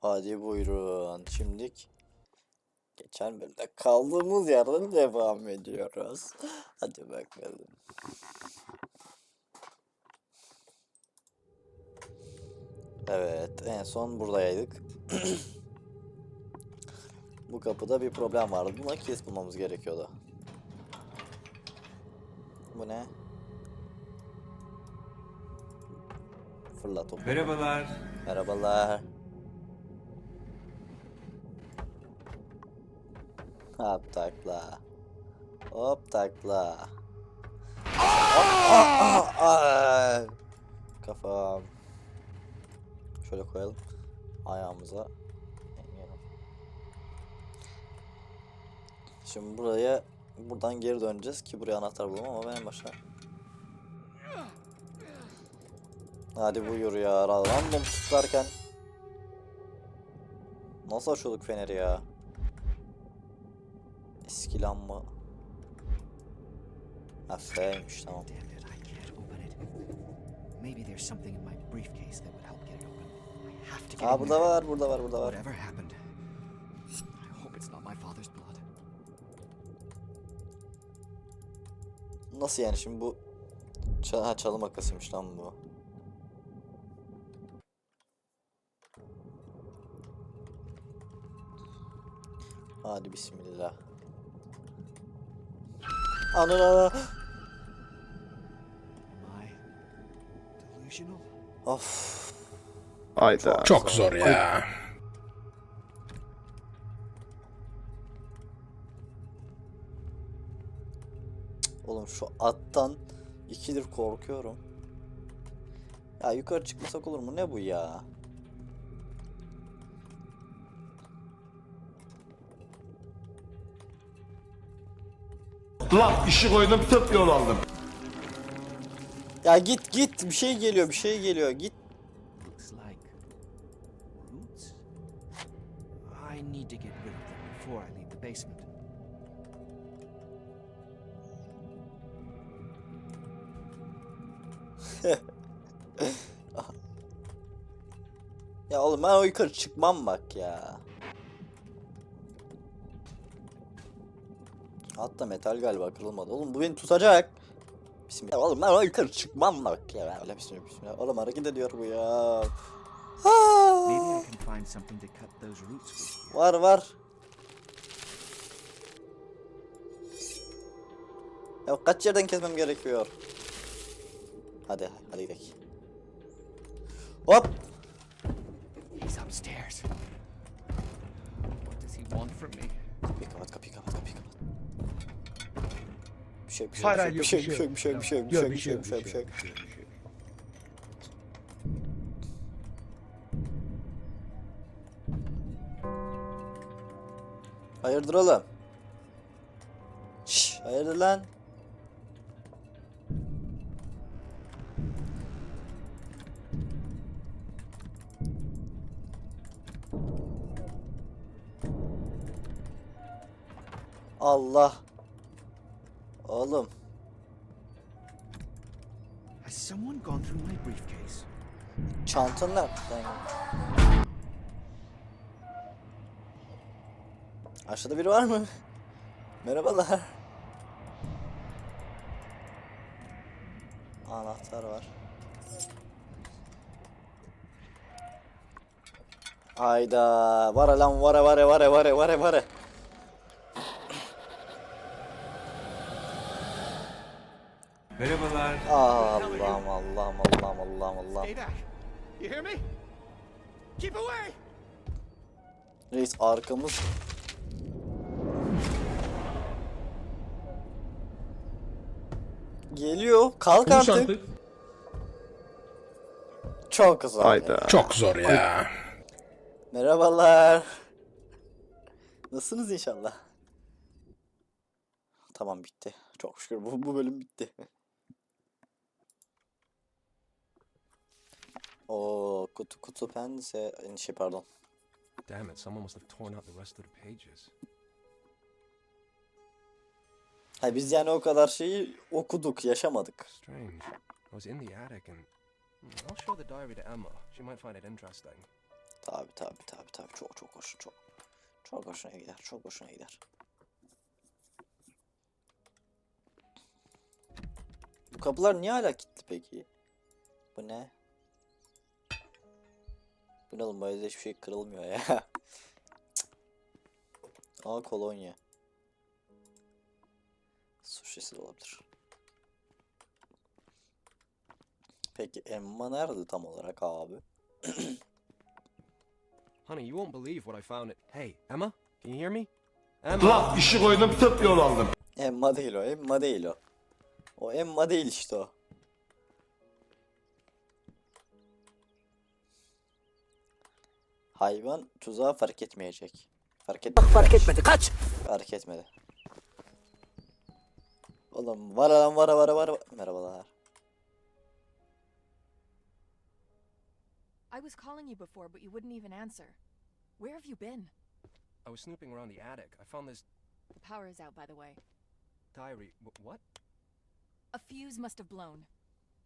Hadi buyurun. Şimdilik geçen bölümde kaldığımız yerden devam ediyoruz. Hadi bakalım. Evet, en son buradaydık. Bu kapıda bir problem vardı. Buna kes bulmamız gerekiyordu. Bu ne? Fırla topu. Merhabalar. Merhabalar. Hop takla. Hop takla. Hop. Kafam. Şöyle koyalım. Ayağımıza. Şimdi buraya buradan geri döneceğiz ki buraya anahtar bulalım ama ben başa. Hadi buyur ya random tutarken Nasıl açıyorduk feneri ya? Eski lamba. Ha F'ymiş tamam. Maybe there's something in my briefcase that would help get it open. I have to get Aa burada var burada var burada var. Whatever happened, I hope it's not my father's blood. Nasıl yani şimdi bu Ç ha, çalı makasıymış lan bu. Hadi bismillah. I delusional? Of. Hayda. Çok zor ya. Oğlum şu attan ikidir korkuyorum. Ya yukarı çıkmasak olur mu? Ne bu ya? Lap işi koydum tıp yol aldım. Ya git git bir şey geliyor bir şey geliyor git. ya oğlum ben o yukarı çıkmam bak ya. Hatta metal galiba kırılmadı. Oğlum bu beni tutacak. Bismillah. Oğlum ben yukarı çıkmam bak ya. Öyle bismillah bismillah. Oğlum hareket ediyor bu ya. Var var. Ya kaç yerden kesmem gerekiyor? Hadi hadi gidelim. Hop. He's upstairs. What does he want from me? Kapıyı kapat kapıyı kapat kapıyı şey bir şey Hayır, bir şey bir şey bir şey bir şey bir şey bir şey bir şey bir şey bir şey. Hayırdır oğlum? Şşş hayırdır lan? Allah. Oğlum. Has someone gone through my briefcase? Çantan nerede? Aşağıda biri var mı? Merhabalar. Anahtar var. Hayda. Vara lan vara vara vara vara vara vara. Merhabalar. Allah'ım Allah'ım Allah'ım Allah'ım Allah'ım. Stay back. You hear me? Keep away! Reis arkamız. Geliyor. Kalk Konuş artık. artık. Çok zor. Hayda. Çok zor ya. Merhabalar. Nasılsınız inşallah? Tamam bitti. Çok şükür bu, bu bölüm bitti. O kutu kutu pense şey pardon. Damn it, someone must have torn out the rest of the pages. Ha biz yani o kadar şeyi okuduk, yaşamadık. Strange. I was in the attic and. Hmm, I'll show the diary to Emma. She might find it interesting. Tabi tabi tabi tabi çok çok hoş çok. Çok hoşuna gider çok hoşuna gider. Bu kapılar niye hala kilitli peki? Bu ne? Bu ne oğlum evde hiçbir şey kırılmıyor ya. Aa kolonya. Su şişesi de olabilir. Peki Emma nerede tam olarak abi? Honey, you won't believe what I found. It. Hey, Emma, can you hear me? Emma. Lan işi koydum tıp yol aldım. Emma değil o, Emma değil o. O Emma değil işte o. Hayvan tuzağı fark etmeyecek. Fark et fark etmedi kaç. Fark etmedi. Oğlum var lan var var var. var. Merhabalar. I was calling you before, but you wouldn't even answer. Where have you been? I was snooping around the attic. I found this The power is out, by the way. diary. Wh- what? A fuse must have blown.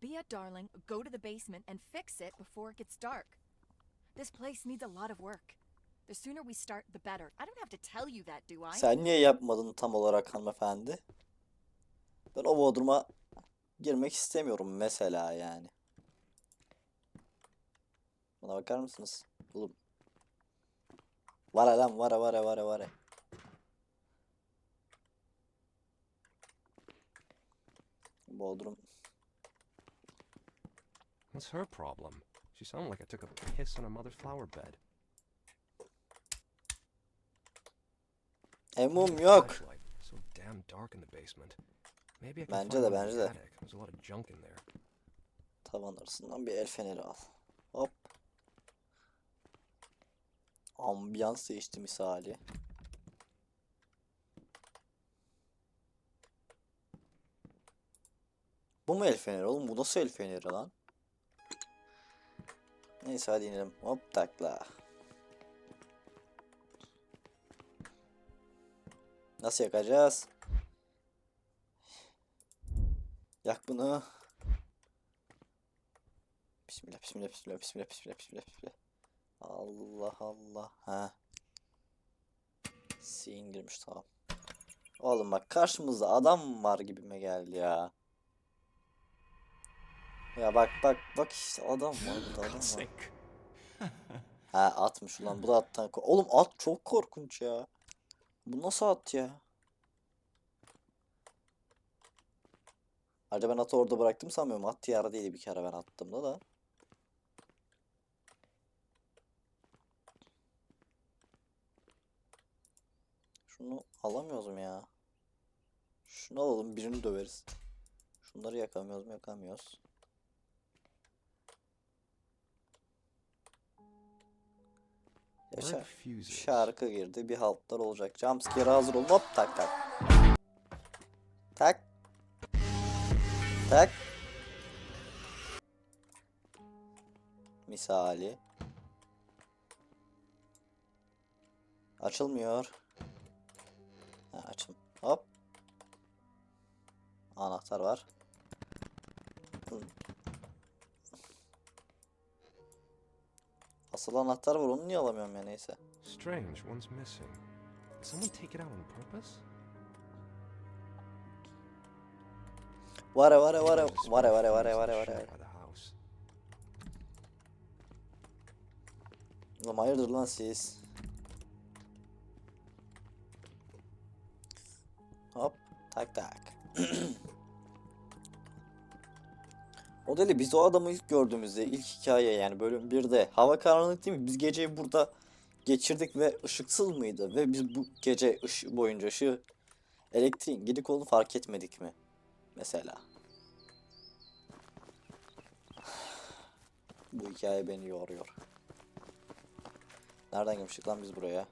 Be a darling, go to the basement and fix it before it gets dark. This place needs a lot of work. The sooner we start, the better. I don't have to tell you that, do I? Sen niye yapmadın tam olarak hanımefendi? Ben o bodruma girmek istemiyorum mesela yani. Buna bakar mısınız? Oğlum. Vara lan vara vara vara vara. Bodrum. What's her problem? She sounded like I took a piss on her mother's flower bed. Emum yok. Flashlight. So damn dark in the basement. Maybe I can Bence find de, one in bence the de. attic. There's a lot of junk in there. Tavan arasından bir el feneri al. Hop. Ambiyans değişti misali. Bu mu el feneri oğlum? Bu nasıl el feneri lan? Neyse hadi inelim. Hop takla. Nasıl yakacağız? Yak bunu. Bismillah, bismillah, bismillah, bismillah, bismillah, bismillah, bismillah. Allah Allah. Ha. Sin girmiş tamam. Oğlum bak karşımızda adam var gibime geldi ya. Ya bak bak bak işte adam var burada adam var. Ha atmış ulan bu da attan Oğlum at çok korkunç ya. Bu nasıl at ya? Ayrıca ben atı orada bıraktım sanmıyorum. At yerdeydi bir kere ben attığımda da. Şunu alamıyoruz mu ya? Şunu alalım birini döveriz. Şunları yakamıyoruz mu yakamıyoruz. Fuses? Şarkı girdi. Bir haltlar olacak. Jumpscare hazır olun. Hop tak tak. Tak. Tak. Misali. Açılmıyor. Ha, açım. Hop. Anahtar var. Hı. Asıl anahtar var onu niye alamıyorum ya neyse. Strange, one's missing. Did someone take it out on purpose? Vare vare vare vare vare vare vare vare. house. Oğlum hayırdır lan siz? Hop tak tak. o deli biz o adamı ilk gördüğümüzde ilk hikaye yani bölüm 1'de hava karanlık değil mi? Biz geceyi burada geçirdik ve ışıksız mıydı? Ve biz bu gece ışı boyunca ışığı elektriğin gidik olduğunu fark etmedik mi? Mesela. Bu hikaye beni yoruyor. Nereden girmiştik lan biz buraya?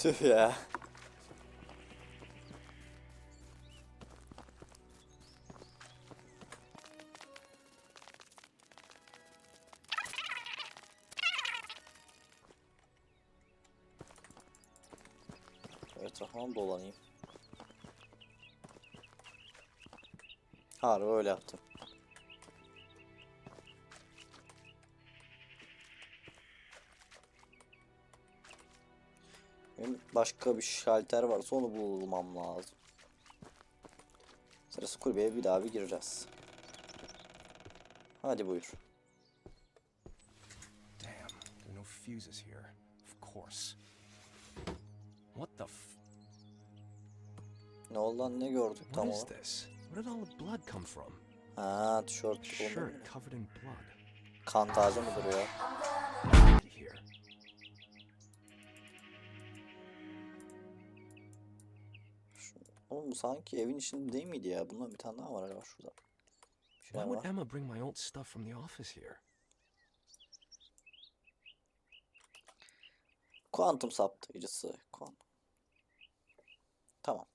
Tüh ya. Etrafına dolanayım. Harbi öyle yaptım. Başka bir şalter varsa onu bulmam lazım. Sırası kulübeye bir daha bir gireceğiz. Hadi buyur. Damn, there are no fuses here. Of course. What the f- Ne oldu lan ne gördük What tam is olarak? this? Where did all the blood come from? Ha tişört Shirt covered in blood. Kan taze mi duruyor? Oğlum sanki evin içinde değil miydi ya? Bundan bir tane daha var galiba şurada. Why would. Emma bring my old stuff from the office here? Kuantum saptayıcısı. Kuantum. Tamam.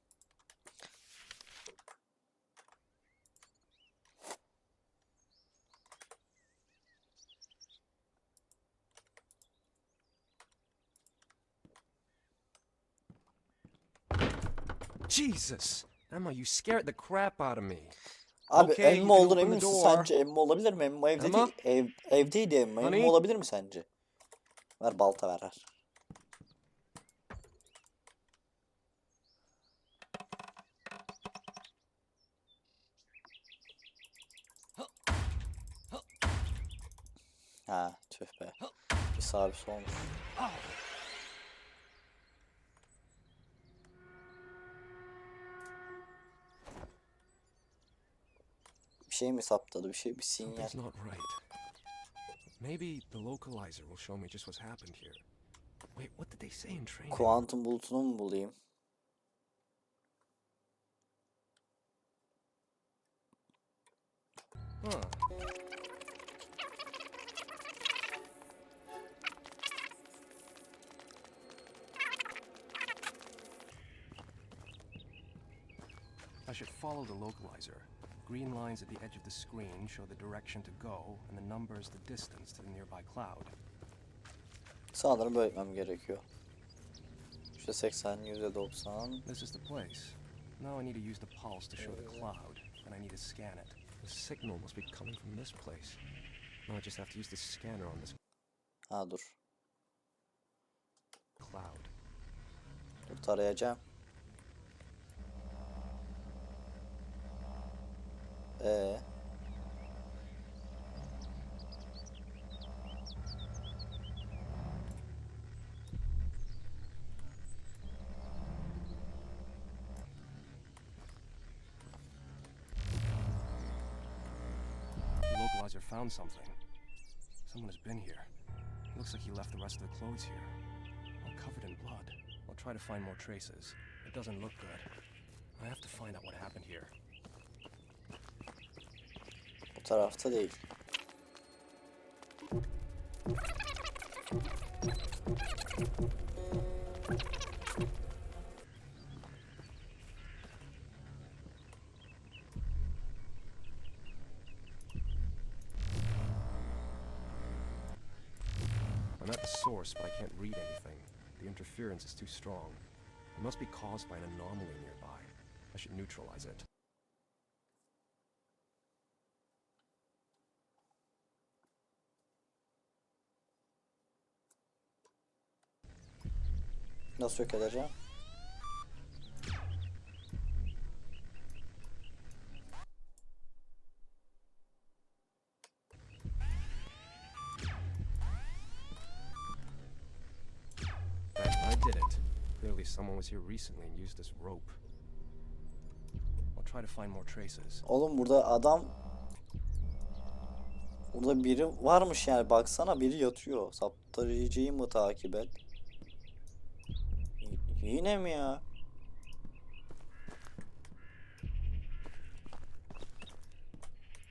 Jesus! Emma, you scared the crap out of me. Abi Okay, Emma olduğunu emin misin? Sence Emma olabilir mi? Emma evde Emma? değil. Ev, evdeydi Emma. Emma Honey? olabilir mi sence? Ver balta ver ver. Ha tüh be. Bir sağ bir Bir şey mi saptadı? Bir şey bir sinyal. Something's not right. Maybe the localizer will show me just what's happened here. Wait, what did they say in training? Kuantum bulutunu mu bulayım? Huh. I should follow the localizer. Green lines at the edge of the screen show the direction to go, and the numbers the distance to the nearby cloud. Sanırım böyle etmem gerekiyor. İşte 80, %90. This is the place. Now I need to use the pulse to show the cloud, and I need to scan it. The signal must be coming from this place. Now I just have to use the scanner on this Ha dur. cloud. Dur tarayacağım. Ee, The localizer found something. Someone has been here. Looks like he left the rest of the clothes here. All covered in blood. I'll try to find more traces. It doesn't look good. I have to find out what happened here. Tarafta değil. I'm at the source, but I can't read anything. The interference is too strong. It must be caused by an anomaly nearby. I should neutralize it. Nasıl yok edeceğim? I did it. Clearly someone was here recently and used this rope. I'll try to find more traces. Oğlum burada adam Burada biri varmış yani baksana biri yatıyor. Saptırıcıyı mı takip et? Yine mi ya?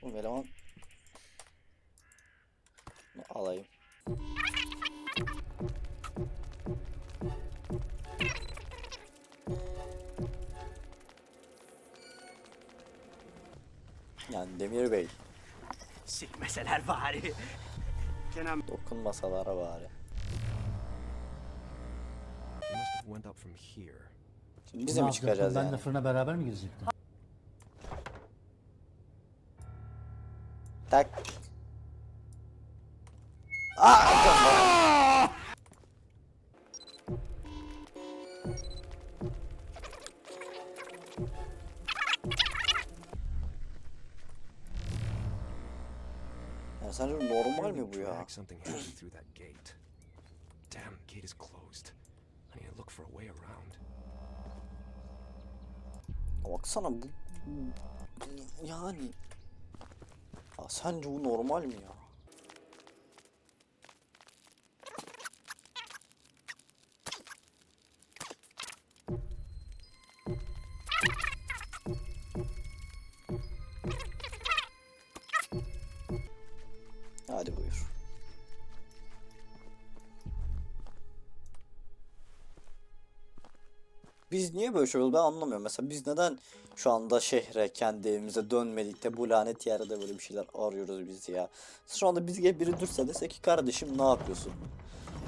Oğlum eleman alayım. Yani Demir Bey Silmeseler bari. Kenan dokunmasalara bari. Went up from here. Şimdi biz de mi çıkacağız Ben yani? de fırına beraber mi girecektim? Tak. Aa! Ya sence normal mi bu ya? Something heavy through that gate. Damn, gate is closed. I need to look for a way around. Baksana bu yani ya sence bu normal mi ya? Biz niye böyle şey oldu ben anlamıyorum. Mesela biz neden şu anda şehre kendi evimize dönmedik de bu lanet yerde böyle bir şeyler arıyoruz biz ya. Şu anda biz gelip biri dursa dese ki kardeşim ne yapıyorsun?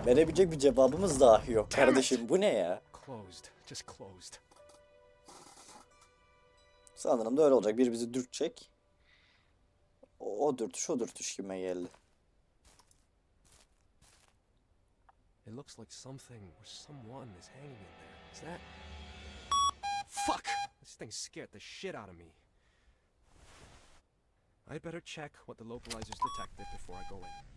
Verebilecek bir cevabımız dahi yok. Kardeşim bu ne ya? Sanırım da öyle olacak. Biri bizi dürtecek. O, o dürtüş o dürtüş kime geldi. It looks like something or someone is hanging in there. Is that? Fuck! This thing scared the shit out of me. I'd better check what the localizers detected before I go in.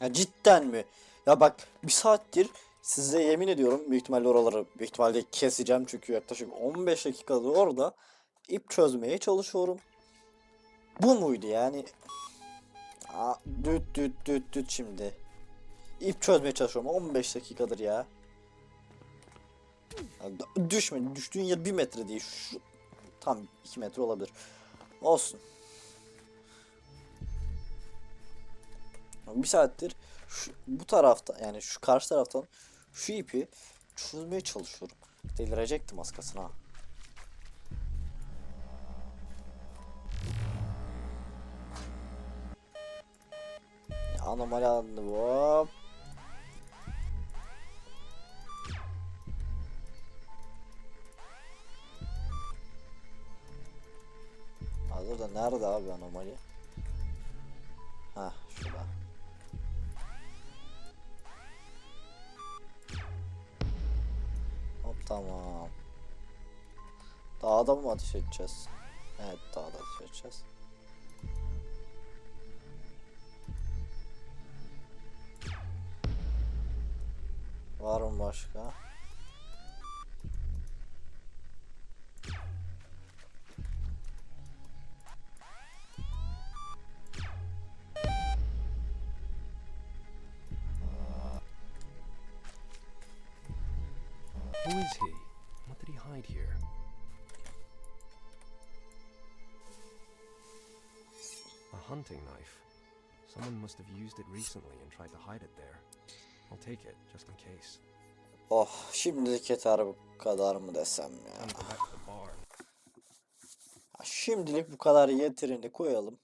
Ya cidden mi? Ya bak bir saattir size yemin ediyorum büyük ihtimalle oraları büyük ihtimalle keseceğim çünkü yaklaşık 15 dakikadır orada ip çözmeye çalışıyorum. Bu muydu yani? Aa, düt düt düt düt şimdi. İp çözmeye çalışıyorum 15 dakikadır ya. Ya düşme düştüğün yer 1 metre değil şu tam 2 metre olabilir. Olsun. Bir saattir şu, bu tarafta yani şu karşı taraftan şu ipi çözmeye çalışıyorum. Delirecektim. Ya Anomali alındı hop. Hazır da nerede abi anomali? Ha şurada. Tamam. Dağda mı ateş edeceğiz? Evet dağda ateş edeceğiz. Var mı başka? Who is he? What did he hide here? A hunting knife. Someone must have used it recently and tried to hide it there. I'll take it, just in case. Oh şimdilik yeter bu kadar mı desem ya. Şimdilik bu kadar yetirini koyalım.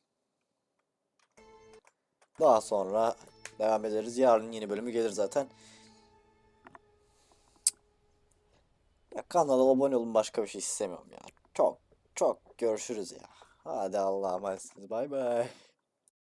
Daha sonra devam ederiz. Yarın yeni bölümü gelir zaten. Ya kanala abone olun başka bir şey istemiyorum ya. Çok çok görüşürüz ya. Hadi Allah'a emanetsiniz. Bay bay.